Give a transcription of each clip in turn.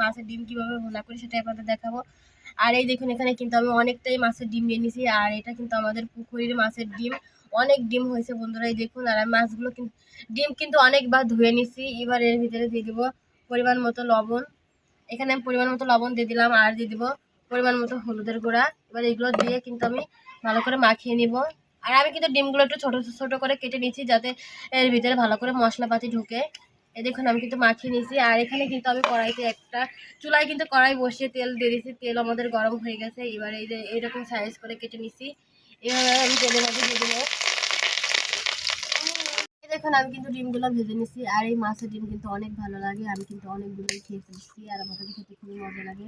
মাছের ডিম করি দেখাবো। আর এই দেখুন, এখানে কিন্তু আমি অনেকটাই মাছের ডিম নিয়ে নিয়েছি আর এটা কিন্তু আমাদের মাছের ডিম। অনেক ডিম হয়েছে বন্ধুরা, এই দেখুন। আর আমি মাছগুলো ডিম কিন্তু অনেকবার ধুয়ে নিছি। এবার এর ভিতরে দিয়ে দিব পরিমাণ মতো লবণ। এখানে আমি পরিমাণ মতো লবণ দিয়ে দিলাম। আর দিয়ে দিব পরিমাণ মতো হলুদের গুঁড়া। এবার এগুলো দিয়ে কিন্তু আমি ভালো করে মাখিয়ে নিব। আর আমি কিন্তু ডিমগুলো একটু ছোটো ছোটো করে কেটে নিয়েছি যাতে এর ভিতরে ভালো করে মশলাপাতি ঢুকে। এ দেখুন, আমি কিন্তু মাখিয়ে নিয়েছি। আর এখানে কিন্তু আমি কড়াইতে একটা চুলায় কিন্তু কড়াই বসিয়ে তেল দিয়ে দিয়েছি। তেল আমাদের গরম হয়ে গেছে। এবার এই যে এইরকম সাইজ করে কেটে নিছি এভাবে আমি তেলের মধ্যে দিয়ে দেবো। এই দেখুন আমি কিন্তু ডিমগুলো ভেজে নিছি আর এই মাছের ডিম কিন্তু অনেক ভালো লাগে। আমি কিন্তু অনেকগুলোই খেয়ে ফেলছি আর কাছে খেতে খুবই মজা লাগে।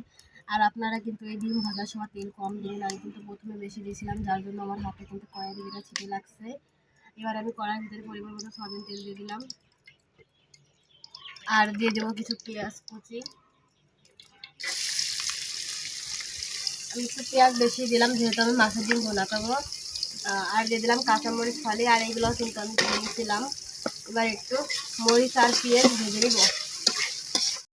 আর আপনারা কিন্তু এই ডিম ভাজার সময় তেল কম দিন আমি কিন্তু প্রথমে বেশি দিয়েছিলাম যার জন্য আমার হাতে কিন্তু কড়াই দিকে ছিটে লাগছে। এবার আমি কড়াইয়ের ভিতরে পরিমাণ মতো সয়াবিন তেল দিয়ে দিলাম। আর দিয়ে দেবো কিছু পেঁয়াজ কুচি। আমি একটু পেঁয়াজ বেশি দিলাম যেহেতু আমি মাছের ডিম খাব। আহ, আর দিয়ে দিলাম কাঁচামরিচ, ফালি, আর এইগুলো কিন্তু আমি দিয়েছিলাম। এবার একটু মরিচ আর পেঁয়াজ ভেজে নিব।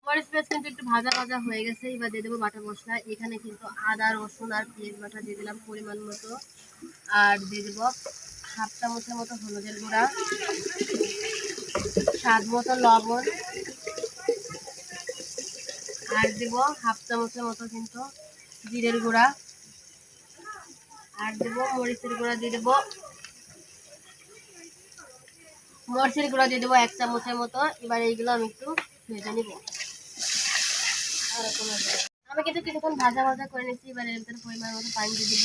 মরিচ, পেঁয়াজ কিন্তু একটু ভাজা ভাজা হয়ে গেছে। এবার দিয়ে দেবো বাটা মশলা। এখানে কিন্তু আদা, রসুন আর পেঁয়াজ বাটা দিয়ে দিলাম পরিমাণ মতো। আর দিয়ে দেবো হাফ চামচের মতো হলুদের গুঁড়া, স্বাদ মতো লবণ। আর দেবো হাফ চামচের মতো কিন্তু জিরের গুঁড়া। আর দেবো মরিচের গুঁড়া দিয়ে দেবো মরিচের গুঁড়া দিয়ে দেবো এক চামচের মতো এবার এইগুলো আমি একটু ভেজে নিব আমি কিন্তু কিছুক্ষণ ভাজা ভাজা করে নিচ্ছি এবার এর পরিমাণ মতো পানি দিয়ে দিব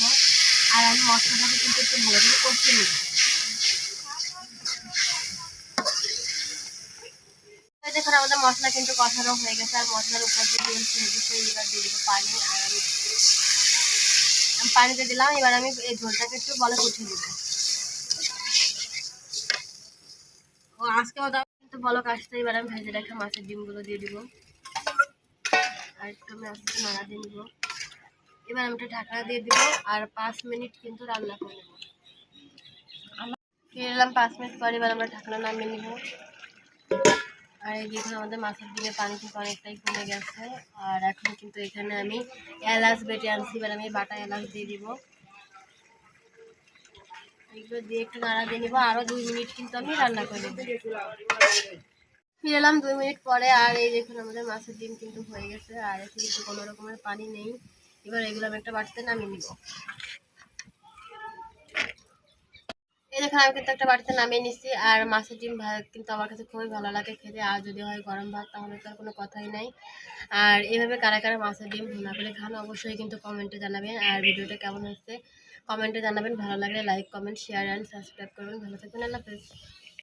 আর আমি মশলাটাকে কিন্তু একটু ভালো করে কষিয়ে নিব দেখুন আমাদের মশলা কিন্তু কষানো হয়ে গেছে আর মশলার উপর দিয়ে তেল ছেড়ে দিচ্ছে এবার দিয়ে দিব পানি আর আমি আমি পানিতে দিলাম, এবার আমি এই ঝোলটাকে একটু বলে উঠিয়ে দিব। ও, আজকে মতো কিন্তু বলক আসতে এবার আমি ভেজে রাখা মাছের ডিমগুলো দিয়ে দিব। আর একটু আমি আস্তে নাড়া দিয়ে নিব। এবার আমি একটা ঢাকনা দিয়ে দিব, আর পাঁচ মিনিট কিন্তু রান্না করে নেব। ফিরে এলাম পাঁচ মিনিট পর, এবার আমরা ঢাকনা নামিয়ে নিব। আর এই দেখুন আমাদের মাছের ডিমে পানি অনেকটাই কমে গেছে। আর এখন কিন্তু এখানে আমি এলাচ বেটে আনছি এবার আমি বাটা এলাচ দিয়ে দিব। এগুলো দিয়ে একটু নাড়া দিয়ে নিবো। আরও দুই মিনিট কিন্তু আমি রান্না করে নেব। ফিরে এলাম দুই মিনিট পরে। আর এই দেখুন আমাদের মাছের ডিম কিন্তু হয়ে গেছে। আর এতে কিন্তু কোনো রকমের পানি নেই। এবার এগুলো আমি একটা বাটিতে নামিয়ে নিব। এই দেখুন আমি কিন্তু একটা বাড়িতে নামিয়ে নিচ্ছি আর মাছের ডিম ভাত কিন্তু আমার কাছে খুবই ভালো লাগে খেতে। আর যদি হয় গরম ভাত, তাহলে তো আর কোনো কথাই নাই। আর এভাবে কারা কারা মাছের ডিম ভুনা করে খান, অবশ্যই কিন্তু কমেন্টে জানাবেন। আর ভিডিওটা কেমন হচ্ছে কমেন্টে জানাবেন। ভালো লাগলে like, comment share and subscribe করবেন। ভালো থাকবেন, আল্লাহ হাফেজ।